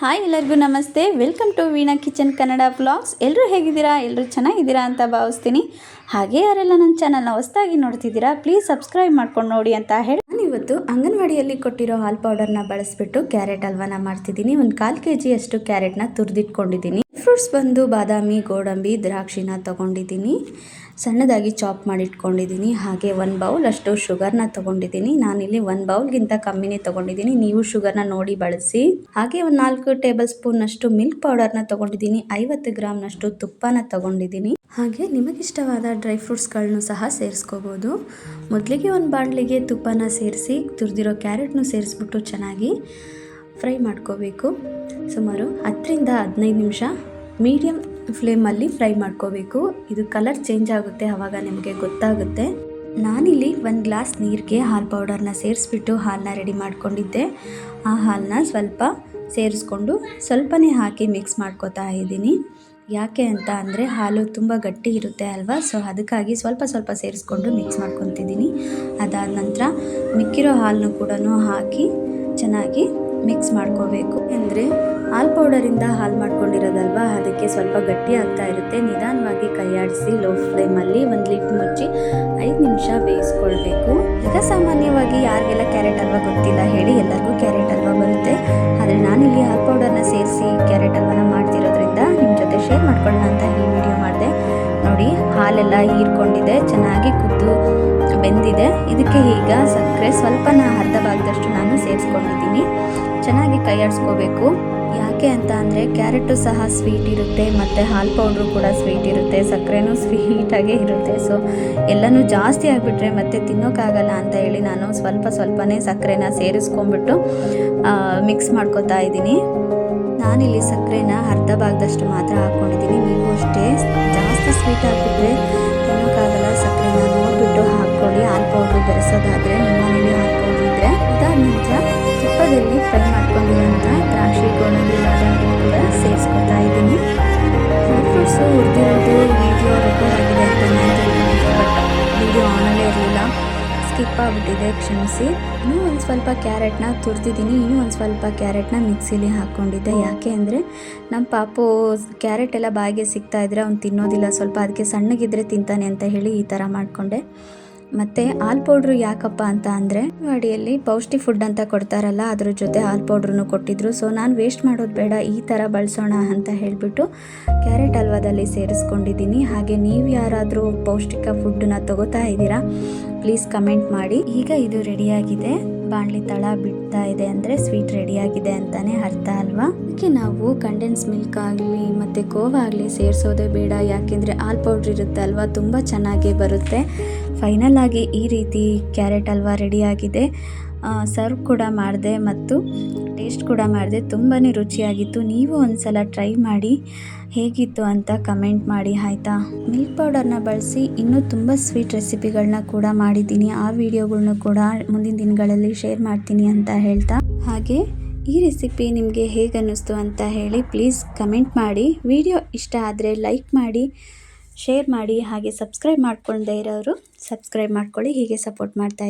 Hi ಎಲ್ಲರಿಗೂ ನಮಸ್ತೆ. Welcome to Veena kitchen Kannada blogs ಎಲ್ಲರೂ ಹೇಗಿದ್ದೀರಾ? ಎಲ್ಲರೂ ಚೆನ್ನಾಗಿದ್ದೀರಾ ಅಂತ ಭಾವಿಸ್ತೀನಿ. ಹಾಗೆ ಯಾರೆಲ್ಲ ನನ್ನ ಚಾನಲ್ನ ಹೊಸದಾಗಿ ನೋಡ್ತಿದ್ದೀರಾ ಪ್ಲೀಸ್ ಸಬ್ಸ್ಕ್ರೈಬ್ ಮಾಡ್ಕೊಂಡು ನೋಡಿ ಅಂತ ಹೇಳಿ. ನಾನು ಇವತ್ತು ಅಂಗನವಾಡಿಯಲ್ಲಿ ಕೊಟ್ಟಿರೋ ಹಾಲ್ ಪೌಡರ್ನ ಬಳಸಿಬಿಟ್ಟು ಕ್ಯಾರೆಟ್ ಹಲ್ವಾನ ಮಾಡ್ತಿದ್ದೀನಿ. ಒಂದು ಕಾಲು ಕೆ ಜಿಯಷ್ಟು ಕ್ಯಾರೆಟ್ನ ತುರಿದಿಟ್ಕೊಂಡಿದ್ದೀನಿ. ಫ್ರೂಟ್ಸ್ ಬಂದು ಬಾದಾಮಿ, ಗೋಡಂಬಿ, ದ್ರಾಕ್ಷಿನ ತಗೊಂಡಿದ್ದೀನಿ. ಸಣ್ಣದಾಗಿ ಚಾಪ್ ಮಾಡಿಟ್ಕೊಂಡಿದ್ದೀನಿ. ಹಾಗೆ ಒಂದು ಬೌಲ್ ಅಷ್ಟು ಶುಗರ್ನ ತೊಗೊಂಡಿದ್ದೀನಿ. ನಾನಿಲ್ಲಿ ಒಂದು ಬೌಲ್ಗಿಂತ ಕಮ್ಮಿನೇ ತೊಗೊಂಡಿದ್ದೀನಿ. ನೀವು ಶುಗರ್ನ ನೋಡಿ ಬಳಸಿ. ಹಾಗೆ ಒಂದು ನಾಲ್ಕು ಟೇಬಲ್ ಸ್ಪೂನ್ನಷ್ಟು ಮಿಲ್ಕ್ ಪೌಡರ್ನ ತೊಗೊಂಡಿದ್ದೀನಿ. ಐವತ್ತು ಗ್ರಾಮ್ನಷ್ಟು ತುಪ್ಪನ ತೊಗೊಂಡಿದ್ದೀನಿ. ಹಾಗೆ ನಿಮಗಿಷ್ಟವಾದ ಡ್ರೈ ಫ್ರೂಟ್ಸ್ಗಳನ್ನು ಸಹ ಸೇರಿಸ್ಕೋಬೋದು. ಮೊದಲಿಗೆ ಒಂದು ಬಾಣಲಿಗೆ ತುಪ್ಪನ ಸೇರಿಸಿ, ತುರಿದಿರೋ ಕ್ಯಾರೆಟ್ನು ಸೇರಿಸ್ಬಿಟ್ಟು ಚೆನ್ನಾಗಿ ಫ್ರೈ ಮಾಡ್ಕೋಬೇಕು. ಸುಮಾರು ಹತ್ತರಿಂದ ಹದಿನೈದು ನಿಮಿಷ ಮೀಡಿಯಮ್ ಫ್ಲೇಮಲ್ಲಿ ಫ್ರೈ ಮಾಡ್ಕೋಬೇಕು. ಇದು ಕಲರ್ ಚೇಂಜ್ ಆಗುತ್ತೆ ಆವಾಗ ನಿಮಗೆ ಗೊತ್ತಾಗುತ್ತೆ. ನಾನಿಲ್ಲಿ ಒಂದು ಗ್ಲಾಸ್ ನೀರಿಗೆ ಹಾಲು ಪೌಡರ್ನ ಸೇರಿಸ್ಬಿಟ್ಟು ಹಾಲನ್ನ ರೆಡಿ ಮಾಡ್ಕೊಂಡಿದ್ದೆ. ಆ ಹಾಲನ್ನ ಸ್ವಲ್ಪ ಸೇರಿಸ್ಕೊಂಡು ಸ್ವಲ್ಪನೇ ಹಾಕಿ ಮಿಕ್ಸ್ ಮಾಡ್ಕೋತಾ ಇದ್ದೀನಿ. ಯಾಕೆ ಅಂತ ಅಂದರೆ ಹಾಲು ತುಂಬ ಗಟ್ಟಿ ಇರುತ್ತೆ ಅಲ್ವಾ? ಸೊ ಅದಕ್ಕಾಗಿ ಸ್ವಲ್ಪ ಸ್ವಲ್ಪ ಸೇರಿಸ್ಕೊಂಡು ಮಿಕ್ಸ್ ಮಾಡ್ಕೊತಿದ್ದೀನಿ. ಅದಾದ ನಂತರ ಮಿಕ್ಕಿರೋ ಹಾಲನ್ನು ಕೂಡ ಹಾಕಿ ಚೆನ್ನಾಗಿ ಮಿಕ್ಸ್ ಮಾಡ್ಕೋಬೇಕು. ಅಂದರೆ ಹಾಲು ಪೌಡರಿಂದ ಹಾಲು ಮಾಡ್ಕೊಂಡಿರೋದಲ್ವಾ? ಅದಕ್ಕೆ ಸ್ವಲ್ಪ ಗಟ್ಟಿ ಆಗ್ತಾ ಇರುತ್ತೆ. ನಿಧಾನವಾಗಿ ಕೈಯಾಡಿಸಿ ಲೋ ಫ್ಲೇಮಲ್ಲಿ ಒಂದು ಲಿಟ್ ಮುಚ್ಚಿ ಐದು ನಿಮಿಷ ಬೇಯಿಸ್ಕೊಳ್ಬೇಕು. ಈಗ ಸಾಮಾನ್ಯವಾಗಿ ಯಾರಿಗೆಲ್ಲ ಕ್ಯಾರೆಟ್ ಹಲ್ವಾ ಗೊತ್ತಿಲ್ಲ, ಹೇಳಿ. ಎಲ್ಲರಿಗೂ ಕ್ಯಾರೆಟ್ ಹಲ್ವಾ ಬರುತ್ತೆ. ಆದರೆ ನಾನಿಲ್ಲಿ ಹಾಲು ಪೌಡರ್ನ ಸೇರಿಸಿ ಕ್ಯಾರೆಟ್ ಹಲ್ವಾನ ಮಾಡ್ತಿರೋದ್ರಿಂದ ನಿಮ್ಮ ಜೊತೆ ಶೇರ್ ಮಾಡ್ಕೊಳ್ಳೋಣ ಅಂತ ಈ ವಿಡಿಯೋ ಮಾಡಿದೆ. ನೋಡಿ, ಹಾಲೆಲ್ಲ ಹೀರ್ಕೊಂಡಿದೆ. ಚೆನ್ನಾಗಿ ಕುದ್ದು ಬೆಂದಿದೆ. ಇದಕ್ಕೆ ಈಗ ಸಕ್ಕರೆ. ಸ್ವಲ್ಪನ ಅರ್ಧ ಭಾಗದಷ್ಟು ನಾನು ಸೇರಿಸ್ಕೊಂಡಿದ್ದೀನಿ. ಚೆನ್ನಾಗಿ ಕೈಯಾಡಿಸ್ಕೋಬೇಕು. ಯಾಕೆ ಅಂತ ಅಂದರೆ ಕ್ಯಾರೆಟು ಸಹ ಸ್ವೀಟ್ ಇರುತ್ತೆ, ಮತ್ತು ಹಾಲು ಪೌಡ್ರು ಕೂಡ ಸ್ವೀಟ್ ಇರುತ್ತೆ, ಸಕ್ಕರೆನೂ ಸ್ವೀಟಾಗೇ ಇರುತ್ತೆ. ಸೊ, ಎಲ್ಲನೂ ಜಾಸ್ತಿ ಆಗಿಬಿಟ್ರೆ ಮತ್ತೆ ತಿನ್ನೋಕ್ಕಾಗಲ್ಲ ಅಂತ ಹೇಳಿ ನಾನು ಸ್ವಲ್ಪ ಸ್ವಲ್ಪನೇ ಸಕ್ಕರೆನ ಸೇರಿಸ್ಕೊಂಡ್ಬಿಟ್ಟು ಮಿಕ್ಸ್ ಮಾಡ್ಕೋತಾ ಇದ್ದೀನಿ. ನಾನಿಲ್ಲಿ ಸಕ್ಕರೆನ ಅರ್ಧ ಭಾಗದಷ್ಟು ಮಾತ್ರ ಹಾಕ್ಕೊಂಡಿದ್ದೀನಿ ನೀವು ಫ್ರೈ ಮಾಡ್ಕೊಂಡಿರೋಂಥ ದ್ರಾಕ್ಷಿ ಗೋಡಂಬಿ ಬಾದಾಮಿ ಕೂಡ ಸೇರಿಸ್ಕೊತಾ ಇದ್ದೀನಿ. ಫ್ರೂಟ್ಸು ಹುರಿದಿರೋದು ವೀಡಿಯೋ ರೆಕಾರ್ಡ್ ಆಗಿದೆ ಅಂತ ನಾನು ತಿಳ್ಕೊಂಡಿದ್ದೆ ಬಟ್ ವೀಡಿಯೋ ಆನಲ್ಲೇ ಇರಲಿಲ್ಲ. ಸ್ಕಿಪ್ ಆಗಿಬಿಟ್ಟಿದೆ, ಕ್ಷಮಿಸಿ. ಇನ್ನೂ ಒಂದು ಸ್ವಲ್ಪ ಕ್ಯಾರೆಟ್ನ ತುರ್ತಿದ್ದೀನಿ ಇನ್ನೂ ಒಂದು ಸ್ವಲ್ಪ ಕ್ಯಾರೆಟ್ನ ಮಿಕ್ಸಿಲಿ ಹಾಕ್ಕೊಂಡಿದ್ದೆ ಯಾಕೆ ಅಂದರೆ ನಮ್ಮ ಪಾಪು ಕ್ಯಾರೆಟ್ ಎಲ್ಲ ಬಾಯಿಗೆ ಸಿಗ್ತಾ ಇದ್ರೆ ಅವ್ನು ತಿನ್ನೋದಿಲ್ಲ. ಸ್ವಲ್ಪ ಅದಕ್ಕೆ ಸಣ್ಣಗಿದ್ರೆ ತಿಂತಾನೆ ಅಂತ ಹೇಳಿ ಈ ಥರ ಮಾಡಿಕೊಂಡೆ. ಮತ್ತು ಹಾಲ್ ಪೌಡ್ರು ಯಾಕಪ್ಪ ಅಂತ ಅಂದರೆ ಅಂಗಡಿಯಲ್ಲಿ ಪೌಷ್ಟಿ ಫುಡ್ ಅಂತ ಕೊಡ್ತಾರಲ್ಲ, ಅದ್ರ ಜೊತೆ ಹಾಲ್ ಪೌಡ್ರನ್ನು ಕೊಟ್ಟಿದ್ರು. ಸೊ ನಾನು ವೇಸ್ಟ್ ಮಾಡೋದು ಬೇಡ, ಈ ಥರ ಬಳಸೋಣ ಅಂತ ಹೇಳಿಬಿಟ್ಟು ಕ್ಯಾರೆಟ್ ಹಲ್ವಾದಲ್ಲಿ ಸೇರಿಸ್ಕೊಂಡಿದ್ದೀನಿ. ಹಾಗೆ ನೀವು ಯಾರಾದರೂ ಪೌಷ್ಟಿಕ ಫುಡ್ಡನ್ನ ತಗೋತಾ ಇದ್ದೀರಾ ಪ್ಲೀಸ್ ಕಮೆಂಟ್ ಮಾಡಿ. ಈಗ ಇದು ರೆಡಿಯಾಗಿದೆ ಬಾಣಲಿ ತಳ ಬಿಡ್ತಾ ಇದೆ ಅಂದರೆ ಸ್ವೀಟ್ ರೆಡಿಯಾಗಿದೆ ಅಂತಲೇ ಅರ್ಥ ಅಲ್ವಾ? ಅದಕ್ಕೆ ನಾವು ಕಂಡೆನ್ಸ್ ಮಿಲ್ಕ್ ಆಗಲಿ ಮತ್ತು ಕೋವಾಗಲಿ ಸೇರಿಸೋದೇ ಬೇಡ. ಯಾಕೆಂದರೆ ಆಲ್ ಪೌಡ್ರ್ ಇರುತ್ತೆ ಅಲ್ವಾ ತುಂಬ ಚೆನ್ನಾಗೇ ಬರುತ್ತೆ. ಫೈನಲ್ ಆಗಿ ಈ ರೀತಿ ಕ್ಯಾರೆಟ್ ಹಲ್ವಾ ರೆಡಿಯಾಗಿದೆ ಸರ್ವ್ ಕೂಡ ಮಾಡಿದೆ ಮತ್ತು ಟೇಸ್ಟ್ ಕೂಡ ಮಾಡಿದೆ. ತುಂಬಾ ರುಚಿಯಾಗಿತ್ತು. ನೀವು ಒಂದು ಸಲ ಟ್ರೈ ಮಾಡಿ ಹೇಗಿತ್ತು ಅಂತ ಕಮೆಂಟ್ ಮಾಡಿ, ಆಯಿತಾ? ಮಿಲ್ಕ್ ಪೌಡರ್ನ ಬಳಸಿ ಇನ್ನೂ ತುಂಬ ಸ್ವೀಟ್ ರೆಸಿಪಿಗಳನ್ನ ಕೂಡ ಮಾಡಿದ್ದೀನಿ. ಆ ವಿಡಿಯೋಗಳನ್ನು ಕೂಡ ಮುಂದಿನ ದಿನಗಳಲ್ಲಿ ಶೇರ್ ಮಾಡ್ತೀನಿ ಅಂತ ಹೇಳ್ತಾ. ಹಾಗೆ ಈ ರೆಸಿಪಿ ನಿಮಗೆ ಹೇಗೆ ಅನ್ನಿಸ್ತು ಅಂತ ಹೇಳಿ ಪ್ಲೀಸ್ ಕಮೆಂಟ್ ಮಾಡಿ. ವಿಡಿಯೋ ಇಷ್ಟ ಆದರೆ ಲೈಕ್ ಮಾಡಿ. ಶೇರ್ ಮಾಡಿ ಹಾಗೆ ಸಬ್ಸ್ಕ್ರೈಬ್ ಮಾಡ್ಕೊಳ್ದೇ ಇರೋರು ಸಬ್ಸ್ಕ್ರೈಬ್ ಮಾಡ್ಕೊಳ್ಳಿ ಹೀಗೆ ಸಪೋರ್ಟ್ ಮಾಡ್ತಾ